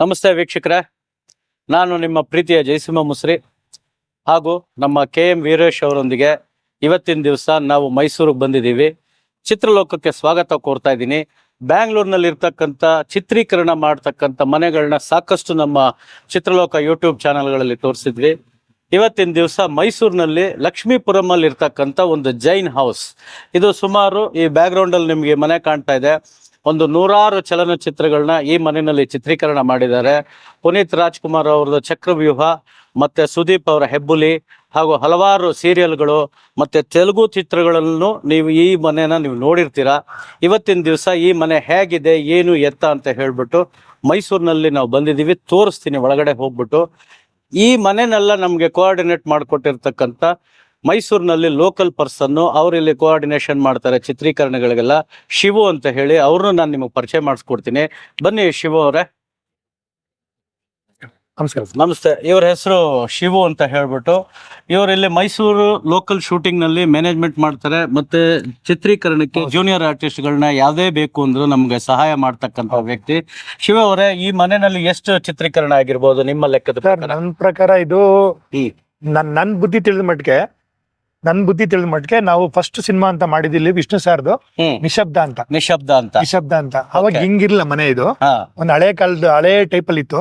ನಮಸ್ತೆ ವೀಕ್ಷಕರೇ. ನಾನು ನಿಮ್ಮ ಪ್ರೀತಿಯ ಜಯಸಿಂಹ ಮುಸ್ರಿ ಹಾಗೂ ನಮ್ಮ ಕೆ ಎಂ ವೀರೇಶ್ ಅವರೊಂದಿಗೆ ಇವತ್ತಿನ ದಿವಸ ನಾವು ಮೈಸೂರಿಗೆ ಬಂದಿದ್ದೀವಿ. ಚಿತ್ರಲೋಕಕ್ಕೆ ಸ್ವಾಗತ ಕೋರ್ತಾ ಇದ್ದೀನಿ. ಬ್ಯಾಂಗ್ಳೂರ್ನಲ್ಲಿರ್ತಕ್ಕಂಥ ಚಿತ್ರೀಕರಣ ಮಾಡ್ತಕ್ಕಂಥ ಮನೆಗಳನ್ನ ಸಾಕಷ್ಟು ನಮ್ಮ ಚಿತ್ರಲೋಕ ಯೂಟ್ಯೂಬ್ ಚಾನೆಲ್ಗಳಲ್ಲಿ ತೋರಿಸಿದ್ವಿ. ಇವತ್ತಿನ ದಿವಸ ಮೈಸೂರಿನಲ್ಲಿ ಇರ್ತಕ್ಕಂಥ ಒಂದು ಜೈನ್ ಹೌಸ್. ಇದು ಸುಮಾರು ಈ ಬ್ಯಾಕ್ಗ್ರೌಂಡ್ ಅಲ್ಲಿ ನಿಮಗೆ ಮನೆ ಕಾಣ್ತಾ ಇದೆ. ಒಂದು ನೂರಾರು ಚಲನಚಿತ್ರಗಳನ್ನ ಈ ಮನೆಯಲ್ಲಿ ಚಿತ್ರೀಕರಣ ಮಾಡಿದ್ದಾರೆ. ಪುನೀತ್ ರಾಜ್ಕುಮಾರ್ ಅವರದ್ದು ಚಕ್ರವ್ಯೂಹ, ಮತ್ತೆ ಸುದೀಪ್ ಅವರ ಹೆಬ್ಬುಲಿ, ಹಾಗೂ ಹಲವಾರು ಸೀರಿಯಲ್ಗಳು, ಮತ್ತೆ ತೆಲುಗು ಚಿತ್ರಗಳನ್ನು ನೀವು ಈ ಮನೆನ ನೀವು ನೋಡಿರ್ತೀರಾ. ಇವತ್ತಿನ ದಿವಸ ಈ ಮನೆ ಹೇಗಿದೆ, ಏನು ಎತ್ತ ಅಂತ ಹೇಳ್ಬಿಟ್ಟು ಮೈಸೂರಿನಲ್ಲಿ ನಾವು ಬಂದಿದ್ದೀವಿ, ತೋರಿಸ್ತೀನಿ, ಒಳಗಡೆ ಹೋಗ್ಬಿಟ್ಟು. ಈ ಮನೆನೆಲ್ಲ ನಮಗೆ ಕೋಆರ್ಡಿನೇಟ್ ಮಾಡಿಕೊಟ್ಟಿರ್ತಕ್ಕಂಥ ಮೈಸೂರಿನಲ್ಲಿ ಲೋಕಲ್ ಪರ್ಸನ್ನು ಅವ್ರು ಇಲ್ಲಿ ಕೋಆರ್ಡಿನೇಷನ್ ಮಾಡ್ತಾರೆ ಚಿತ್ರೀಕರಣಗಳಿಗೆಲ್ಲ ಶಿವು ಅಂತ ಹೇಳಿ ಅವ್ರನ್ನ ನಾನು ನಿಮಗೆ ಪರಿಚಯ ಮಾಡಿಸ್ಕೊಡ್ತೀನಿ. ಬನ್ನಿ ಶಿವು ಅವರೇ. ನಮಸ್ಕಾರ ನಮಸ್ತೆ. ಇವ್ರ ಹೆಸರು ಶಿವು ಅಂತ ಹೇಳ್ಬಿಟ್ಟು ಇವರು ಇಲ್ಲಿ ಮೈಸೂರು ಲೋಕಲ್ ಶೂಟಿಂಗ್ನಲ್ಲಿ ಮ್ಯಾನೇಜ್ಮೆಂಟ್ ಮಾಡ್ತಾರೆ ಮತ್ತೆ ಚಿತ್ರೀಕರಣಕ್ಕೆ ಜೂನಿಯರ್ ಆರ್ಟಿಸ್ಟ್ಗಳನ್ನ ಯಾವ್ದೇ ಬೇಕು ಅಂದ್ರೂ ನಮ್ಗೆ ಸಹಾಯ ಮಾಡ್ತಕ್ಕಂಥ ವ್ಯಕ್ತಿ. ಶಿವ ಅವರೇ ಈ ಮನೆಯಲ್ಲಿ ಎಷ್ಟು ಚಿತ್ರೀಕರಣ ಆಗಿರ್ಬೋದು ನಿಮ್ಮ ಲೆಕ್ಕದ ನನ್ನ ಪ್ರಕಾರ ಇದು ಹ್ಮ್. ನನ್ ನನ್ ಬುದ್ಧಿ ತಿಳಿದ ಮಟ್ಟಿಗೆ ನನ್ ಬುದ್ಧಿ ತಿಳಿದ ಮಟ್ಟಿಗೆ ನಾವು ಫಸ್ಟ್ ಸಿನಿಮಾ ಅಂತ ಮಾಡಿದಿಲ್ಲಿ ವಿಷ್ಣು ಸಾರ್ದು. ನಿಶಬ್ದ ಅಂತ. ನಿಶಬ್ದ ಅಂತ. ನಿಶಬ್ದ ಅಂತ. ಅವಾಗ. ಹಿಂಗಿರ್ಲಿಲ್ಲ ಮನೆ ಇದು. ಒಂದ್ ಹಳೆ ಕಾಲದ ಹಳೆ ಟೈಪ್ ಅಲ್ಲಿ ಇತ್ತು.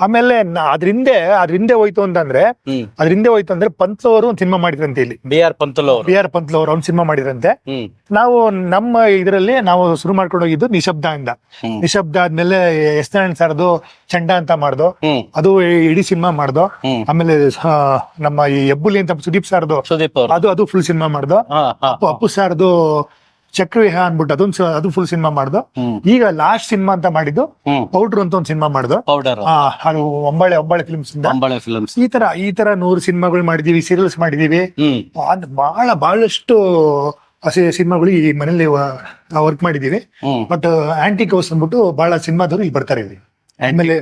ಆಮೇಲೆ ನ- ಅದ್ರ ಹಿಂದೆ ಅದ್ರ ಹಿಂದೆ ಹೋಯ್ತು ಅಂತಂದ್ರೆ ಹ್ಮ್. ಅದ್ರ ಹಿಂದೆ ಹೋಯ್ತು ಅಂದ್ರೆ ಪಂತ್ಲು ಅವರು ಒಂದು ಸಿನಿಮಾ ಮಾಡಿದ್ರಂತೆ ಇಲ್ಲಿ. B R Panthulu B R Panthulu ಅವರು ಒಂದು ಸಿನಿಮಾ ಮಾಡಿದ್ರಂತೆ. ನಾವು ನಮ್ಮ ಇದರಲ್ಲಿ ನಾವು ಶುರು ಮಾಡ್ಕೊಂಡು ಹೋಗಿದ್ದು ನಿಶಬ್ದ ಇಂದ ನಿಶಬ್ದ ಆದ್ಮೇಲೆ ಎಸ್ ನಾರಾಯಣ್ ಸರ್ದು ಚಂಡ ಅಂತ ಮಾಡ್ದು. ಅದು ಇಡೀ ಸಿನಿಮಾ ಮಾಡ್ದು. ಆಮೇಲೆ ನಮ್ಮ ಈ ಹೆಬ್ಬುಲಿ ಅಂತ ಸುದೀಪ್ ಸರ್ದು. ಅದು ಅದು ಫುಲ್ ಸಿನಿಮಾ ಮಾಡ್ದು. ಅಪ್ಪು ಸರ್ದು ಚಕ್ರವಿಹ ಅನ್ಬಿಟ್ಟು ಅದೊಂದು ಅದು ಫುಲ್ ಸಿನಿಮಾ ಮಾಡ್ದು. ಈಗ ಲಾಸ್ಟ್ ಸಿನಿಮಾ ಅಂತ ಮಾಡಿದ್ದು ಪೌಡರ್ ಅಂತ ಒಂದು ಸಿನಿಮಾ ಮಾಡ್ದು. ಪೌಡರ್. ಅದು ಒಂಬಳೆ ಒಂಬಳೆ ಫಿಲ್ಮ್ಸ್ ಫಿಲ್ಮ್ಸ್ ಈ ತರ ಈ ತರ ನೂರು ಸಿನಿಮಾಗಳು ಮಾಡಿದೀವಿ ಸೀರಿಯಲ್ಸ್ ಮಾಡಿದೀವಿ. ಬಹಳ ಬಹಳಷ್ಟು ಸಿನಿಮಾಗಳು ಈ ಮನೇಲಿ ವರ್ಕ್ ಮಾಡಿದೀವಿ. ಬಟ್ ಆಂಟಿಕ್ ಹೌಸ್ ಅಂದ್ಬಿಟ್ಟು ಬಹಳ ಸಿನಿಮಾದವರು ಇಲ್ಲಿ ಬರ್ತಾರೆ ಇಲ್ಲಿ. ಆಮೇಲೆ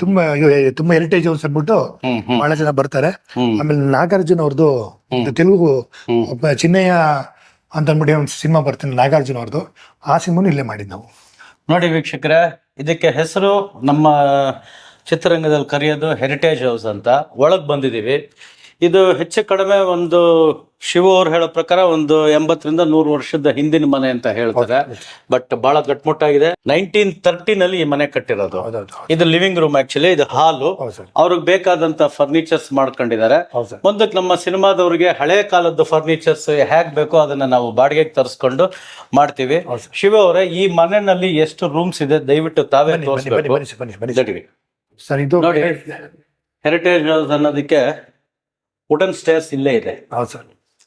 ತುಂಬಾ ತುಂಬಾ ಹೆರಿಟೇಜ್ ಹೌಸ್ ಅಂದ್ಬಿಟ್ಟು ಬಹಳ ಜನ ಬರ್ತಾರೆ. ಆಮೇಲೆ ನಾಗಾರ್ಜುನ ಅವ್ರದ್ದು ತೆಲುಗು ಚಿನ್ನಯ್ಯ ಅಂತ ಅಂದ್ಬಿಟ್ಟು ಒಂದು ಸಿನಿಮಾ ಬರ್ತೀನಿ, ನಾಗಾರ್ಜುನ ಅವ್ರದ್ದು ಆ ಸಿನಿಮಾನು ಇಲ್ಲೇ ಮಾಡಿದ್ದು ನಾವು. ನೋಡಿ ವೀಕ್ಷಕರೇ, ಇದಕ್ಕೆ ಹೆಸರು ನಮ್ಮ ಚಿತ್ರರಂಗದಲ್ಲಿ ಕರೆಯೋದು ಹೆರಿಟೇಜ್ ಹೌಸ್ ಅಂತ. ಒಳಗೆ ಬಂದಿದ್ದೀವಿ. ಇದು ಹೆಚ್ಚು ಕಡಿಮೆ ಒಂದು ಶಿವ ಅವ್ರು ಹೇಳೋ ಪ್ರಕಾರ ಒಂದು ಎಂಬತ್ತರಿಂದ ನೂರು ವರ್ಷದ ಹಿಂದಿನ ಮನೆ ಅಂತ ಹೇಳ್ತಾರೆ. ಬಟ್ ಬಹಳ ಗಟ್ಮುಟ್ಟಾಗಿದೆ. ನೈನ್ಟೀನ್ ತರ್ಟಿನಲ್ಲಿ ಈ ಮನೆ ಕಟ್ಟಿರೋದು. ಇದು ಲಿವಿಂಗ್ ರೂಮ್ ಆಕ್ಚುಲಿ ಇದು ಹಾಲು. ಅವ್ರಿಗೆ ಬೇಕಾದಂತ ಫರ್ನಿಚರ್ಸ್ ಮಾಡ್ಕೊಂಡಿದ್ದಾರೆ. ಮುಂದಕ್ಕೆ ನಮ್ಮ ಸಿನಿಮಾದವ್ರಿಗೆ ಹಳೆ ಕಾಲದ ಫರ್ನಿಚರ್ಸ್ ಹೇಗ್ ಬೇಕೋ ಅದನ್ನ ನಾವು ಬಾಡಿಗೆಗೆ ತರಿಸ್ಕೊಂಡು ಮಾಡ್ತೀವಿ. ಶಿವ ಅವರೇ ಈ ಮನೆಯಲ್ಲಿ ಎಷ್ಟು ರೂಮ್ಸ್ ಇದೆ? ದಯವಿಟ್ಟು ತಾವೇ ತೋರಿಸ್ಬೇಕು. ಸರ್ ಇದು ನೋಡಿ. ಹೆರಿಟೇಜ್ ಅನ್ನೋದಕ್ಕೆ ವುಡನ್ ಸ್ಟೇರ್ಸ್ ಇಲ್ಲೇ ಇದೆ. ಹೌದು ಸರ್.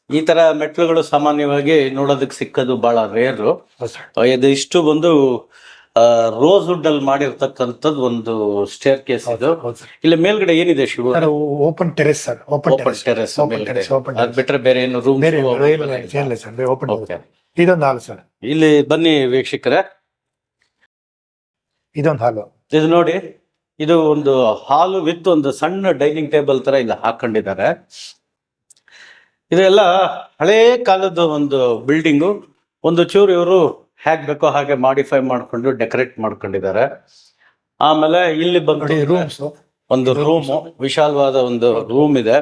ಈ ತರ ಮೆಟ್ಲುಗಳು ಸಾಮಾನ್ಯವಾಗಿ ನೋಡೋದಕ್ಕೆ ಸಿಕ್ಕದು ಬಹಳ ರೇರು ಇದು ಇಷ್ಟು ಬಂದು ರೋಸ್ ವುಡ್ ಅಲ್ಲಿ ಮಾಡಿರ್ತಕ್ಕಂಥದ್ದು ಒಂದು ಸ್ಟೇರ್ ಕೇಸ್ ಇದು ಇಲ್ಲಿ ಮೇಲ್ಗಡೆ ಏನಿದೆ Shiva? Open terrace sir open open terrace open ಅದ್ ಬಿಟ್ರೆ ಬೇರೆ ಏನು ರೂಮ್ ಇದೊಂದು ಹಾಲು ಸರ್. ಇಲ್ಲಿ ಬನ್ನಿ ವೀಕ್ಷಕರೇ. ಇದೊಂದು ಹಾಲು ಇದು ನೋಡಿ. ಇದು ಒಂದು ಹಾಲು ವಿತ್ ಒಂದು ಸಣ್ಣ ಡೈನಿಂಗ್ ಟೇಬಲ್ ತರ ಇಲ್ಲಿ ಹಾಕೊಂಡಿದ್ದಾರೆ. ಇದೆಲ್ಲ ಹಳೇ ಕಾಲದ ಒಂದು ಬಿಲ್ಡಿಂಗು. ಒಂದು ಚೂರು ಇವರು ಹ್ಯಾಕ್ ಬೇಕೋ ಹಾಗೆ ಮಾಡಿಫೈ ಮಾಡ್ಕೊಂಡು ಡೆಕೋರೇಟ್ ಮಾಡ್ಕೊಂಡಿದ್ದಾರೆ. ಆಮೇಲೆ ಇಲ್ಲಿ ಬಂದು ನೋಡಿ ರೂಮ್ಸ್ ಒಂದು ರೂಮ್ ವಿಶಾಲವಾದ ಒಂದು ರೂಮ್ ಇದೆ.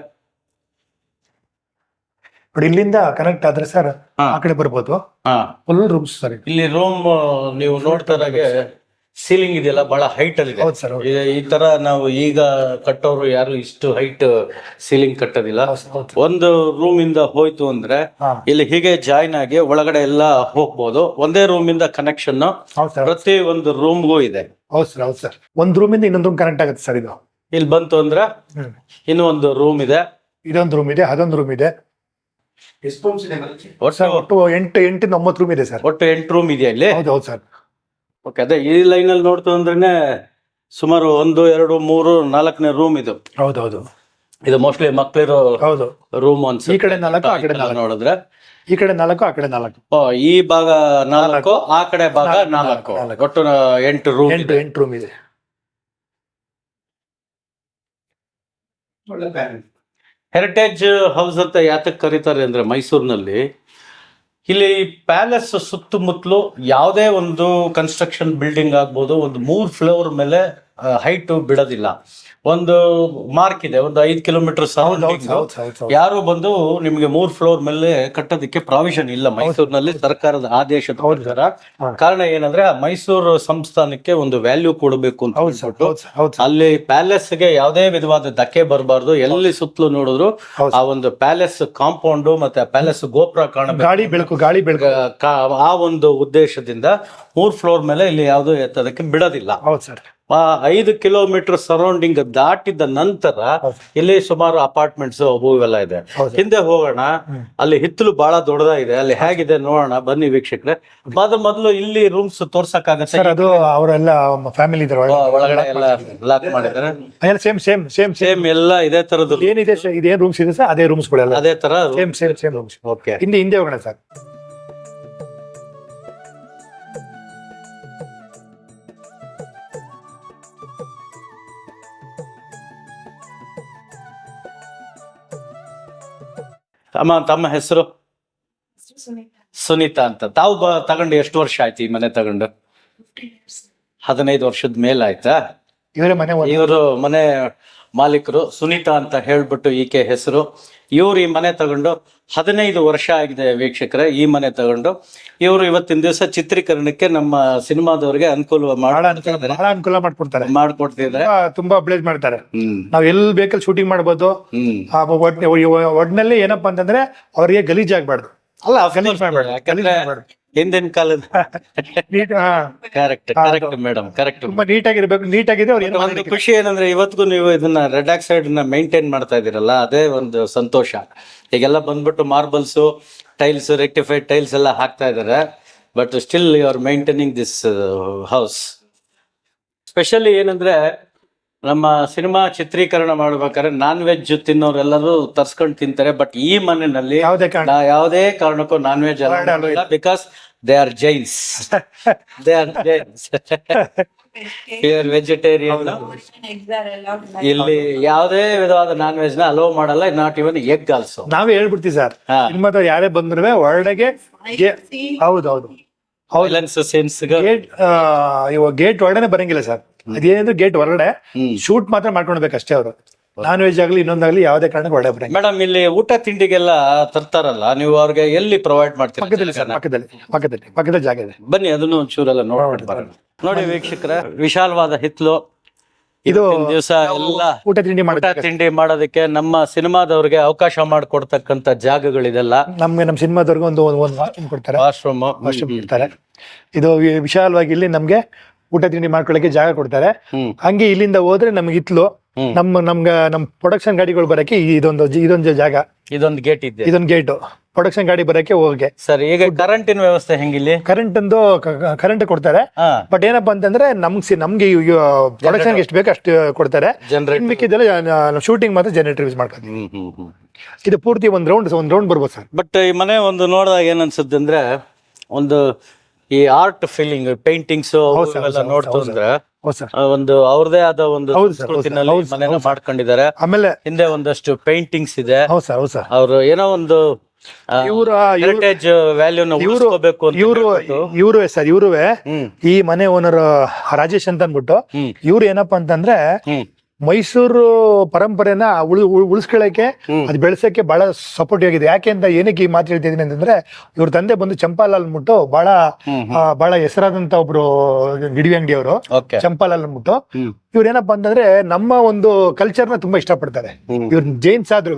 ನೋಡಿ ಇಲ್ಲಿಂದ ಕನೆಕ್ಟ್ ಆದ್ರೆ ಸರ್. ಆ ಕಡೆ ಬರ್ಬೋದು. ಹಾ. ಫುಲ್ ರೂಮ್ಸ್ ಸರ್ ಇಲ್ಲಿ ರೂಮ್ ನೀವು ನೋಡ್ತಾ ಸೀಲಿಂಗ್ ಇದೆಯಲ್ಲ ಬಹಳ ಹೈಟ್ ಅಲ್ಲಿ ಇದೆ. ಹೌದು ಸರ್ ಹೌದು. ಈ- ತರ ನಾವು ಈಗ ಕಟ್ಟೋರು ಯಾರು ಇಷ್ಟು ಹೈಟ್ ಸೀಲಿಂಗ್ ಕಟ್ಟೋದಿಲ್ಲ. ಒಂದು ರೂಮ್ ಇಂದ ಹೋಯ್ತು ಅಂದ್ರೆ ಹಾ. ಇಲ್ಲಿ ಹೀಗೆ ಜಾಯ್ನ್ ಆಗಿ ಒಳಗಡೆ ಎಲ್ಲ ಹೋಗ್ಬೋದು. ಒಂದೇ ರೂಮ್ ಇಂದ ಕನೆಕ್ಷನ್ ಹೌದು ಸರ್ ಪ್ರತಿ ಒಂದು ರೂಮ್ಗೂ ಇದೆ. ಹೌದು ಸರ್ ಹೌದು ಸರ್. ಒಂದ್ ರೂಮ್ ಇಂದ ಇನ್ನೊಂದ್ ರೂಮ್ ಕನೆಕ್ಟ್ ಆಗುತ್ತೆ ಸರ್ ಇದು. ಇಲ್ಲಿ ಬಂತು ಅಂದ್ರೆ ಇನ್ನೊಂದು ಇನ್ನು ಒಂದು ರೂಮ್ ಇದೆ. ಇದೊಂದು ರೂಮ್ ಇದೆ ಅದೊಂದು ರೂಮ್ ಇದೆ. ಒಟ್ಟು ಸರ್ ಒಟ್ಟು ಎಂಟು ಎಂಟಿಂದ ಒಂಬತ್ತು ರೂಮ್ ಇದೆ ಸರ್. ಒಟ್ಟು ಎಂಟು ರೂಮ್ ಇದೆ ಇಲ್ಲಿ? ಹೌದು ಹೌದು ಸರ್. ಓಕೆ ಅದೇ ಈ ಲೈನ್ ಅಲ್ಲಿ ನೋಡ್ತು ಅಂದ್ರೆ ಸುಮಾರು ಒಂದು ಎರಡು ಮೂರು ನಾಲ್ಕನೇ ರೂಮ್ ಇದು. ಹೌದೌದು. ಹೌದು ಇದು ಮೋಸ್ಟ್ಲಿ ಮಕ್ಕಳಿರೋ ಹೌದು. ರೂಮ್ ಈ ಕಡೆ ನಾಲ್ಕು ಆ ಕಡೆ ನಾಲ್ಕು. ನೋಡಿದ್ರೆ. ಈ ಕಡೆ ನಾಲ್ಕು ಆ ಕಡೆ ನಾಲ್ಕು. ಓ, ಈ ಭಾಗ ನಾಲ್ಕು ಆ ಕಡೆ ಭಾಗ ನಾಲ್ಕು ನಾಲ್ಕು. ಒಟ್ಟು ಎಂಟು ರೂಮ್ ಎಂಟು ಎಂಟು ರೂಮ್ ಇದೆ. ಹೆರಿಟೇಜ್ ಹೌಸ್ ಅಂತ ಯಾತಕ್ಕೆ ಕರೀತಾರೆ ಅಂದ್ರೆ ಮೈಸೂರಿನಲ್ಲಿ ಇಲ್ಲಿ ಪ್ಯಾಲೇಸ್ ಸುತ್ತಮುತ್ತಲು ಯಾವುದೇ ಒಂದು ಕನ್ಸ್ಟ್ರಕ್ಷನ್ ಬಿಲ್ಡಿಂಗ್ ಆಗ್ಬೋದು ಒಂದು ಮೂರು ಫ್ಲೋರ್ ಮೇಲೆ ಹೈಟ್ ಬಿಡೋದಿಲ್ಲ. ಒಂದು ಮಾರ್ಕ್ ಇದೆ ಒಂದು ಐದು ಕಿಲೋಮೀಟರ್. ಯಾರು ಬಂದು ನಿಮ್ಗೆ ಮೂರ್ ಫ್ಲೋರ್ ಮೇಲೆ ಕಟ್ಟೋದಕ್ಕೆ ಪ್ರಾವಿಷನ್ ಇಲ್ಲ. ಮೈಸೂರಿನಲ್ಲಿ ಸರ್ಕಾರದ ಆದೇಶದ ಕಾರಣ ಏನಂದ್ರೆ ಮೈಸೂರು ಸಂಸ್ಥಾನಕ್ಕೆ ಒಂದು ವ್ಯಾಲ್ಯೂ ಕೊಡಬೇಕು ಅಂತ ಅಲ್ಲಿ ಪ್ಯಾಲೇಸ್ಗೆ ಯಾವುದೇ ವಿಧವಾದ ಧಕ್ಕೆ ಬರಬಾರ್ದು. ಎಲ್ಲಿ ಸುತ್ತಲೂ ನೋಡಿದ್ರು ಆ ಒಂದು ಪ್ಯಾಲೇಸ್ ಕಾಂಪೌಂಡ್ ಮತ್ತೆ ಪ್ಯಾಲೇಸ್ ಗೋಪುರ ಕಾಣ ಗಾಳಿ ಬೆಳಕು ಗಾಳಿ ಬೆಳಕು. ಆ ಒಂದು ಉದ್ದೇಶದಿಂದ ಮೂರ್ ಫ್ಲೋರ್ ಮೇಲೆ ಇಲ್ಲಿ ಯಾವುದು ಎತ್ತದಕ್ಕೆ ಬಿಡೋದಿಲ್ಲ. ಹೌದು ಸರ್. ಆ ಐದು ಕಿಲೋಮೀಟರ್ ಸರೌಂಡಿಂಗ್ ದಾಟಿದ ನಂತರ. ಇಲ್ಲಿ ಸುಮಾರು ಅಪಾರ್ಟ್ಮೆಂಟ್ಸ್ ಅವು ಇವೆಲ್ಲ ಇದೆ. ಹಿಂದೆ. ಹೋಗೋಣ. ಅಲ್ಲಿ ಹಿತ್ತಲು ಬಹಳ ದೊಡ್ಡದಾಗಿದೆ. ಅಲ್ಲಿ ಹೇಗಿದೆ ನೋಡೋಣ. ಬನ್ನಿ ವೀಕ್ಷಕರೇ. ಮೊದಲು ಮೊದಲು ಇಲ್ಲಿ ರೂಮ್ಸ್ ತೋರ್ಸಕ್ಕಾಗತ್ತೆ? ಸರ್ ಅದು ಅವರೆಲ್ಲ ಫ್ಯಾಮಿಲಿ ಒಳಗಡೆ ಎಲ್ಲ ಲಾಕ್ ಮಾಡಿದ್ದಾರೆ. ಸೇಮ್ ಸೇಮ್ ಸೇಮ್ ಸೇಮ್ ಎಲ್ಲ ಇದೇ ತರದ್ದು. ಏನಿದೆ ಸರ್ ಇದೇನ್ ರೂಮ್ಸ್ ಇದೆ ಸರ್ ಅದೇ ರೂಮ್ಸ್ ಅದೇ ತರ same same same rooms okay ಹಿಂದೆ ಹಿಂದೆ ಹೋಗೋಣ ಸರ್ ತಮ್ಮ ತಮ್ಮ ಹೆಸರು? ಸುನೀತಾ ಅಂತ. ತಾವು ಬ ತಗೊಂಡು ಎಷ್ಟು ವರ್ಷ ಆಯ್ತು ಈ ಮನೆ ತಗೊಂಡು? ಹದಿನೈದು ವರ್ಷದ ಮೇಲಾಯ್ತಾ? ಇವರೇ ಮನೆ ಇವರು ಮನೆ ಮಾಲೀಕರು. ಸುನೀತಾ ಅಂತ ಹೇಳ್ಬಿಟ್ಟು ಈಕೆ ಹೆಸರು. ಇವರು ಈ ಮನೆ ತಗೊಂಡು ಹದಿನೈದು ವರ್ಷ ಆಗಿದೆ ವೀಕ್ಷಕರೇ ಈ ಮನೆ ತಗೊಂಡು. ಇವರು ಇವತ್ತಿನ ದಿವಸ ಚಿತ್ರೀಕರಣಕ್ಕೆ ನಮ್ಮ ಸಿನಿಮಾದವರಿಗೆ ಅನುಕೂಲ ಬಹಳ ಮಾಡ ಅನುಕೂಲ ಮಾಡ್ಕೊಡ್ತಾರೆ. ಮಾಡ್ಕೊಡ್ತಿದ್ದಾರೆ ತುಂಬಾ- ಅಬ್ಲೇಜ್ ಮಾಡ್ತಾರೆ. ನಾವ್ ಎಲ್ಲಿ ಬೇಕಲ್ಲಿ ಶೂಟಿಂಗ್ ಮಾಡ್ಬೋದು. ಒಟ್ಟಿನಲ್ಲಿ ಏನಪ್ಪಾ ಅಂತಂದ್ರೆ ಅವರಿಗೆ ಗಲೀಜ್ ಆಗ್ಬಾರ್ದು ಅಲ್ಲ ಗಲೀಜ್ ಮಾಡ್ಬಾರ್ದು. ಹಿಂದಿನ ಕಾಲದ ನೀಟ್ ಹಾ. ಕರೆಕ್ಟ್ ಕರೆಕ್ಟ್ ಮೇಡಮ್ ಕರೆಕ್ಟ್ ತುಂಬಾ ನೀಟಾಗಿರ್ಬೇಕು ನೀಟಾಗಿದೆ ಅವ್ರು ಏನು ಒಂದು ಖುಷಿ ಏನಂದ್ರೆ ಇವತ್ತಿಗೂ ನೀವು ಇದನ್ನ ರೆಡ್ ಆಕ್ಸೈಡ್ನ ಮೇಂಟೈನ್ ಮಾಡ್ತಾ ಇದೀರಲ್ಲ ಅದೇ ಒಂದು ಸಂತೋಷ. ಈಗೆಲ್ಲ ಬಂದ್ಬಿಟ್ಟು ಮಾರ್ಬಲ್ಸ್ ಟೈಲ್ಸ್ ರೆಕ್ಟಿಫೈಡ್ ಟೈಲ್ಸ್ ಎಲ್ಲ ಹಾಕ್ತಾ ಇದಾರೆ but still you are maintaining this house specially ಏನಂದ್ರೆ ನಮ್ಮ ಸಿನಿಮಾ ಚಿತ್ರೀಕರಣ ಮಾಡ್ಬೇಕಾದ್ರೆ ನಾನ್ ವೆಜ್ ತಿನ್ನೋರೆಲ್ಲರೂ ತರ್ಸ್ಕೊಂಡು ತಿಂತಾರೆ ಬಟ್ ಈ ಮನೆಯಲ್ಲಿ ಯಾವುದೇ ಕಾರಣ. ಯಾವುದೇ ಕಾರಣಕ್ಕೂ ನಾನ್ ವೆಜ್ ಅಲ್ಲ because they are Jains they are Jains pure vegetarian ಇಲ್ಲಿ ಯಾವುದೇ ವಿಧವಾದ ನಾನ್ ವೆಜ್ನ ಅಲೋ ಮಾಡಲ್ಲ ನಾಟ್ ಇವನ್ ಎಗ್ ಆಲ್ಸೋ ನಾವೇ ಹೇಳ್ಬಿಡ್ತೀವಿ ಸರ್ ನಿಮ್ಮ ಸಿನಿಮಾದ ಯಾರೇ ಬಂದ್ರು ಒಳಗೆ ಹೌದೌದು ಹೌದು ವೈಲೆನ್ಸ್ ಸೆನ್ಸ್ ಗೇಟ್ ಇವಾಗ ಗೇಟ್ ಒಳಗಡೆ ಬರಂಗಿಲ್ಲ ಸರ್. ಅದೇನಿದ್ರು ಗೇಟ್ ಹೊರಗಡೆ ಶೂಟ್ ಮಾತ್ರ ಮಾಡ್ಕೊಳ್ಬೇಕು ಅಷ್ಟೇ ಅವರು. ನಾನ್ ವೆಜ್ ಆಗಲಿ ಇನ್ನೊಂದಾಗ್ಲಿ ಯಾವುದೇ ಕಾರಣಕ್ಕೆ ಹೊರಡೆ ಬರಂಗಿಲ್ಲ ಮೇಡಮ್ ಇಲ್ಲಿ ಊಟ ತಿಂಡಿಗೆಲ್ಲ ತರ್ತಾರಲ್ಲ ನೀವು ಅವ್ರಿಗೆ ಎಲ್ಲಿ ಪ್ರೊವೈಡ್ ಪಕ್ಕದಲ್ಲಿ ಸರ್ ಮಾಡ್ತೀರಾ ಪಕ್ಕದಲ್ಲಿ ಪಕ್ಕದಲ್ಲಿ ಪಕ್ಕದಲ್ಲಿ ಜಾಗ ಇದೆ. ಬನ್ನಿ ಅದನ್ನು ಒಂಚೂರೆಲ್ಲ ನೋಡ್ಬಿಟ್ಟು ಬರೋಣ. ನೋಡಿ ವೀಕ್ಷಕರ ವಿಶಾಲವಾದ ಹಿತ್ಲು. ಇದು ದಿವಸ ಎಲ್ಲ ಊಟ ತಿಂಡಿ ಊಟ ಮಾಡ್ತಾರೆ ತಿಂಡಿ ಮಾಡೋದಕ್ಕೆ ನಮ್ಮ ಸಿನಿಮಾದವ್ರಿಗೆ ಅವಕಾಶ ಮಾಡಿಕೊಡ್ತಕ್ಕಂತ ಜಾಗಗಳಿದೆಲ್ಲ. ನಮ್ಗೆ ನಮ್ಮ ಸಿನಿಮಾದವ್ರಿಗೆ ಒಂದು ಒಂದು ವಾಶ್ರೂಮ್ ಕೊಡ್ತಾರೆ. ವಾಶ್ರೂಮ್. ವಾಶ್ರೂಮ್ ಕೊಡ್ತಾರೆ. ಇದು ವಿ- ವಿಶಾಲವಾಗಿ ಇಲ್ಲಿ ನಮ್ಗೆ ಊಟ ತಿಂಡಿ ಮಾಡ್ಕೊಳ್ಳಕ್ಕೆ ಜಾಗ ಕೊಡ್ತಾರೆ. ಹಂಗೆ ಇಲ್ಲಿಂದ ಹೋದ್ರೆ ನಮ್ಗೆ ಇತ್ಲು. ನಮ್ಮ ನಮ್ಗೆ ನಮ್ಮ ಪ್ರೊಡಕ್ಷನ್ ಗಾಡಿಗಳು ಬರಕ್ಕೆ ಇದೊಂದು ಇದೊಂದು ಜಾಗ. ಇದೊಂದು ಗೇಟ್ ಇದೆ. ಇದೊಂದು ಗೇಟ್ ಪ್ರೊಡಕ್ಷನ್ ಗಾಡಿ ಬರಕ್ಕೆ ಹೋಗಕ್ಕೆ ಸರಿ ಈಗ ಕರೆಂಟಿನ ವ್ಯವಸ್ಥೆ ಹೆಂಗಿಲ್ಲಿ? ಕರೆಂಟ್ ಒಂದು ಕರೆಂಟ್ ಕೊಡ್ತಾರೆ. ಬಟ್ ಏನಪ್ಪಾ ಅಂತಂದ್ರೆ ನಮ್ಗೆ ನಮ್ಗೆ ಪ್ರೊಡಕ್ಷನ್ ಎಷ್ಟು ಬೇಕು ಅಷ್ಟು ಕೊಡ್ತಾರೆ. ಮಿಕ್ಕಿದ್ದೆಲ್ಲ ಶೂಟಿಂಗ್ ಮಾತ್ರ ಜನರೇಟರ್ ಯೂಸ್ ಮಾಡ್ಕೊತೀವಿ. ಇದು ಪೂರ್ತಿ ಒಂದ್ ರೌಂಡ್ ಒಂದ್ ರೌಂಡ್ ಬರ್ಬೋದು ಸರ್. ಬಟ್ ಈ ಮನೆ ಒಂದು ನೋಡಿದಾಗ ಏನ್ ಅನ್ಸುತ್ತೆ ಅಂದ್ರೆ ಒಂದು ಈ ಆರ್ಟ್ ಫೀಲಿಂಗ್ ಪೇಂಟಿಂಗ್ಸ್ ನೋಡ್ತಂದ್ರೆ ಒಂದು ಅವ್ರದೇ ಆದ ಒಂದು ಮನೆನ ಮಾಡ್ಕೊಂಡಿದ್ದಾರೆ. ಆಮೇಲೆ ಹಿಂದೆ ಒಂದಷ್ಟು ಪೇಂಟಿಂಗ್ಸ್ ಇದೆ. ಅವರು ಏನೋ ಒಂದು ಇವ್ರ ಹೆರಿಟೇಜ್ ವ್ಯಾಲ್ಯೂನ ಉಳಿಸ್ಕೋಬೇಕು ಅಂತ ಇವರು ಇವರು ಸರ್ ಇವ್ರುವೆ ಈ ಮನೆ ಓನರ್ ರಾಜೇಶ್ ಅಂತ ಅಂದ್ಬಿಟ್ಟು ಇವ್ರು ಏನಪ್ಪಾ ಅಂತಂದ್ರೆ ಮೈಸೂರು ಪರಂಪರೆನ ಉಳ್ ಉಳಿಸ್ಕೊಳ್ಳೋಕೆ. ಅದು ಬೆಳೆಸಕ್ಕೆ ಬಹಳ ಸಪೋರ್ಟಿವ್ ಆಗಿದೆ. ಯಾಕೆ ಅಂತ ಏನಕ್ಕೆ ಈ ಮಾತು ಹೇಳ್ತಿದ್ದೀನಿ ಅಂತಂದ್ರೆ ಇವ್ರ ತಂದೆ ಬಂದು ಚಂಪಾಲಾಲ್ ಮುಟ್ಟು ಬಹಳ ಬಹಳ ಹೆಸರಾದಂತ ಒಬ್ರು ಗಿಡವಿ ಅಂಗಡಿ ಅವರು ಚಂಪಾಲಾಲ್ ಅಂದ್ಬಿಟ್ಟು ಹ್ಮ್ ಇವ್ರು ಏನಪ್ಪಾ ಅಂತಂದ್ರೆ ನಮ್ಮ ಒಂದು ಕಲ್ಚರ್ನ ತುಂಬಾ ಇಷ್ಟಪಡ್ತಾರೆ. ಇವ್ರ ಜೈನ್ಸ್ ಆದ್ರೂ.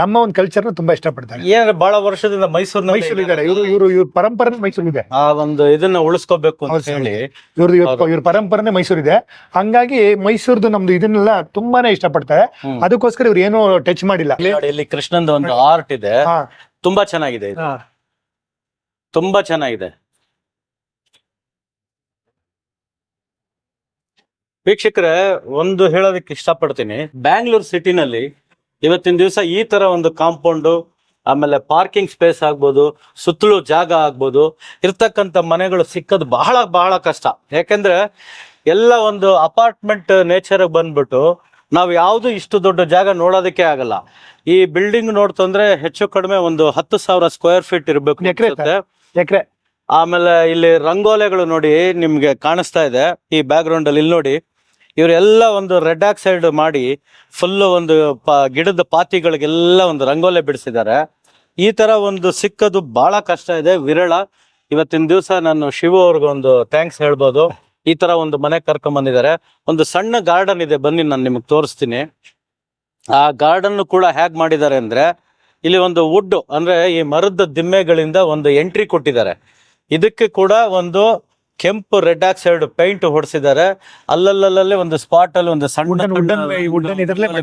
ನಮ್ಮ ಒಂದು ಕಲ್ಚರ್ನ ತುಂಬಾ ಇಷ್ಟಪಡ್ತಾರೆ. ಏನಾದ್ರೆ ಬಹಳ ವರ್ಷದಿಂದ ಮೈಸೂರಿನ ಮೈಸೂರು ಇದ್ದಾರೆ. ಇವರು ಇವರು ಇವ್ರ ಪರಂಪರೆ ಮೈಸೂರು ಇದೆ ಆ ಒಂದು ಇದನ್ನ ಉಳಿಸ್ಕೋಬೇಕು ಅಂತ ಹೇಳಿ. ಇವ್ರದ್ದು ಇವ್ರ ಇವ್ರ ಪರಂಪರೆನೇ ಮೈಸೂರು ಇದೆ ಹಂಗಾಗಿ ಮೈಸೂರ್ದು ನಮ್ದು ಇದನ್ನೆಲ್ಲ ತುಂಬಾನೇ ಇಷ್ಟಪಡ್ತಾರೆ. ಅದಕ್ಕೋಸ್ಕರ ಇವ್ರು ಏನು ಟಚ್ ಮಾಡಿಲ್ಲ. ಇಲ್ಲಿ ಕೃಷ್ಣಂದು ಒಂದು ಆರ್ಟ್ ಇದೆ. ತುಂಬಾ ಚೆನ್ನಾಗಿದೆ ಇದು. ತುಂಬಾ ಚೆನ್ನಾಗಿದೆ. ವೀಕ್ಷಕರೇ ಒಂದು ಹೇಳೋದಕ್ಕೆ ಇಷ್ಟಪಡ್ತೀನಿ. ಬ್ಯಾಂಗ್ಳೂರ್ ಸಿಟಿನಲ್ಲಿ ಇವತ್ತಿನ ದಿವಸ ಈ ತರ ಒಂದು ಕಾಂಪೌಂಡು ಆಮೇಲೆ ಪಾರ್ಕಿಂಗ್ ಸ್ಪೇಸ್ ಆಗ್ಬೋದು ಸುತ್ತಲೂ ಜಾಗ ಆಗ್ಬೋದು ಇರ್ತಕ್ಕಂಥ ಮನೆಗಳು ಸಿಕ್ಕದು ಬಹಳ ಬಹಳ ಕಷ್ಟ. ಯಾಕೆಂದ್ರೆ ಎಲ್ಲ ಒಂದು ಅಪಾರ್ಟ್ಮೆಂಟ್ ನೇಚರ್ ಬಂದ್ಬಿಟ್ಟು ನಾವು ಯಾವುದು ಇಷ್ಟು ದೊಡ್ಡ ಜಾಗ ನೋಡೋದಕ್ಕೆ ಆಗಲ್ಲ. ಈ ಬಿಲ್ಡಿಂಗ್ ನೋಡ್ತಂದ್ರೆ ಹೆಚ್ಚು ಕಡಿಮೆ ಒಂದು ಹತ್ತು ಸಾವಿರ ಸ್ಕ್ವೇರ್ ಫೀಟ್ ಇರಬೇಕು ಎಕ್ರೆ ಆಮೇಲೆ ಇಲ್ಲಿ ರಂಗೋಲೆಗಳು ನೋಡಿ ನಿಮ್ಗೆ ಕಾಣಿಸ್ತಾ ಇದೆ. ಈ ಬ್ಯಾಕ್ ಗ್ರೌಂಡ್ ಅಲ್ಲಿ ಇಲ್ಲಿ ನೋಡಿ. ಇವರೆಲ್ಲ ಒಂದು ರೆಡ್ ಆಕ್ಸೈಡ್ ಮಾಡಿ ಫುಲ್ ಒಂದು ಪ, ಗಿಡದ ಪಾತಿಗಳಿಗೆಲ್ಲ ಒಂದು ರಂಗೋಲೆ ಬಿಡಿಸಿದ್ದಾರೆ. ಈ ತರ ಒಂದು ಸಿಕ್ಕದು ಬಹಳ ಕಷ್ಟ ಇದೆ. ವಿರಳ, ಇವತ್ತಿನ ದಿವಸ ನಾನು ಶಿವ ಅವ್ರಿಗೆ ಒಂದು ಥ್ಯಾಂಕ್ಸ್ ಹೇಳ್ಬೋದು. ಈ ತರ ಒಂದು ಮನೆ ಕರ್ಕೊಂಡ್ ಬಂದಿದ್ದಾರೆ. ಒಂದು ಸಣ್ಣ ಗಾರ್ಡನ್ ಇದೆ. ಬನ್ನಿ, ನಾನು ನಿಮಗೆ ತೋರಿಸ್ತೀನಿ. ಆ ಗಾರ್ಡನ್ ಕೂಡ ಹೇಗ್ ಮಾಡಿದ್ದಾರೆ ಅಂದ್ರೆ, ಇಲ್ಲಿ ಒಂದು ವುಡ್ ಅಂದ್ರೆ ಈ ಮರದ ದಿಮ್ಮೆಗಳಿಂದ ಒಂದು ಎಂಟ್ರಿ ಕೊಟ್ಟಿದ್ದಾರೆ. ಇದಕ್ಕೆ ಕೂಡ ಒಂದು ಕೆಂಪು ರೆಡ್ ಆಕ್ಸೈಡ್ ಪೇಂಟ್ ಹೊಡೆಸಿದ್ದಾರೆ. ಅಲ್ಲಲ್ಲಲ್ಲೇ ಒಂದು ಸ್ಪಾಟ್ ಅಲ್ಲಿ ಒಂದು ಸಣ್ಣ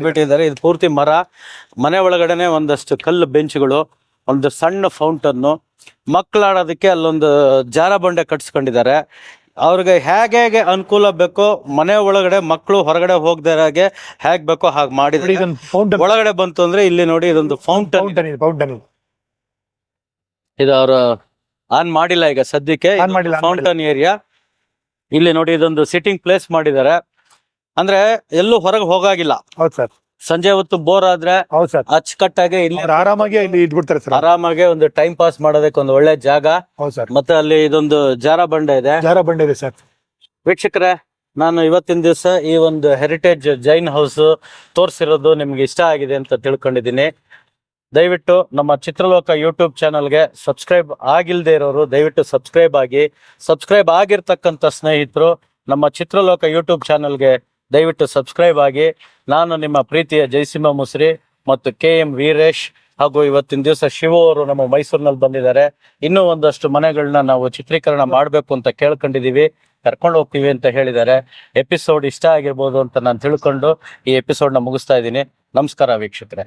ಬಿಟ್ಟಿದ್ದಾರೆ. ಇದು ಪೂರ್ತಿ ಮರ. ಮನೆ ಒಳಗಡೆನೆ ಒಂದಷ್ಟು ಕಲ್ಲು ಬೆಂಚ್ಗಳು ಒಂದು ಸಣ್ಣ ಫೌಂಟನ್ನು. ಮಕ್ಕಳಾಡೋದಕ್ಕೆ ಅಲ್ಲೊಂದು ಜಾರ ಬಂಡೆ ಕಟ್ಸ್ಕೊಂಡಿದ್ದಾರೆ. ಅವ್ರಿಗೆ ಹೇಗೆ ಹೇಗೆ ಅನುಕೂಲ ಬೇಕೋ ಮನೆ ಒಳಗಡೆ ಮಕ್ಕಳು ಹೊರಗಡೆ ಹೋಗದೆ ಹಾಗೆ ಹೇಗ್ ಬೇಕೋ ಹಾಗೆ ಮಾಡಿದ್ರೆ ಇದೊಂದು ಒಳಗಡೆ ಬಂತು ಅಂದ್ರೆ ಇಲ್ಲಿ ನೋಡಿ ಇದೊಂದು ಫೌಂಟನ್ ಫೌಂಟನ್ ಇದೆ ಫೌಂಟನ್ ಇದು ಅವರು ಆನ್ ಮಾಡಿಲ್ಲ ಈಗ ಸದ್ಯಕ್ಕೆ. ಆನ್ ಮಾಡಿಲ್ಲ, ಆನ್ ಫೌಂಟನ್ ಏರಿಯಾ ಇಲ್ಲಿ ನೋಡಿ ಇದೊಂದು ಸಿಟ್ಟಿಂಗ್ ಪ್ಲೇಸ್ ಮಾಡಿದ್ದಾರೆ. ಅಂದ್ರೆ ಎಲ್ಲೂ ಹೊರಗೆ ಹೋಗಾಗಿಲ್ಲ. ಹೌದ್ ಸರ್. ಸಂಜೆ ಹೊತ್ತು ಬೋರ್ ಆದ್ರೆ ಹೌದು ಸರ್. ಅಚ್ಚುಕಟ್ಟಾಗಿ ಇಲ್ಲಿ ಅವ್ರು ಆರಾಮಾಗಿ ಇಲ್ಲಿ ಇಟ್ಬಿಡ್ತಾರೆ ಸರ್. ಆರಾಮಾಗಿ ಒಂದು ಟೈಮ್ ಪಾಸ್ ಮಾಡೋದಕ್ಕೆ ಒಂದು ಒಳ್ಳೆ ಜಾಗ. ಹೌದು ಸರ್. ಮತ್ತೆ ಅಲ್ಲಿ ಇದೊಂದು ಜಾರ ಬಂಡೆ ಇದೆ. ಜಾರ ಬಂಡೆ ಇದೆ ಸರ್. ವೀಕ್ಷಕರೇ ನಾನು ಇವತ್ತಿನ ದಿವಸ ಈ ಒಂದು ಹೆರಿಟೇಜ್ ಜೈನ್ ಹೌಸ್ ತೋರಿಸಿರೋದು ನಿಮ್ಗೆ ಇಷ್ಟ ಆಗಿದೆ ಅಂತ ತಿಳ್ಕೊಂಡಿದ್ದೀನಿ. ದಯವಿಟ್ಟು ನಮ್ಮ ಚಿತ್ರಲೋಕ ಯೂಟ್ಯೂಬ್ ಚಾನಲ್ಗೆ ಸಬ್ಸ್ಕ್ರೈಬ್ ಆಗಿಲ್ಲದೆ ಇರೋರು ದಯವಿಟ್ಟು ಸಬ್ಸ್ಕ್ರೈಬ್ ಆಗಿ, ಸಬ್ಸ್ಕ್ರೈಬ್ ಆಗಿರ್ತಕ್ಕಂಥ ಸ್ನೇಹಿತರು ನಮ್ಮ ಚಿತ್ರಲೋಕ ಯೂಟ್ಯೂಬ್ ಚಾನಲ್ಗೆ ದಯವಿಟ್ಟು ಸಬ್ಸ್ಕ್ರೈಬ್ ಆಗಿ, ನಾನು ನಿಮ್ಮ ಪ್ರೀತಿಯ ಜಯಸಿಂಹ ಮುಸ್ರಿ ಮತ್ತು ಕೆ ಎಂ ವೀರೇಶ್ ಹಾಗೂ ಇವತ್ತಿನ ದಿವಸ ಶಿವು ಅವರು ನಮ್ಮ ಮೈಸೂರಿನಲ್ಲಿ ಬಂದಿದ್ದಾರೆ. ಇನ್ನೂ ಒಂದಷ್ಟು ಮನೆಗಳನ್ನ ನಾವು ಚಿತ್ರೀಕರಣ ಮಾಡಬೇಕು ಅಂತ ಕೇಳ್ಕೊಂಡಿದ್ದೀವಿ. ಕರ್ಕೊಂಡು ಹೋಗ್ತೀವಿ ಅಂತ ಹೇಳಿದ್ದಾರೆ. ಎಪಿಸೋಡ್ ಇಷ್ಟ ಆಗಿರ್ಬೋದು ಅಂತ ನಾನು ತಿಳ್ಕೊಂಡು ಈ ಎಪಿಸೋಡ್ನ ಮುಗಿಸ್ತಾ ಇದ್ದೀನಿ. ನಮಸ್ಕಾರ ವೀಕ್ಷಕರೇ.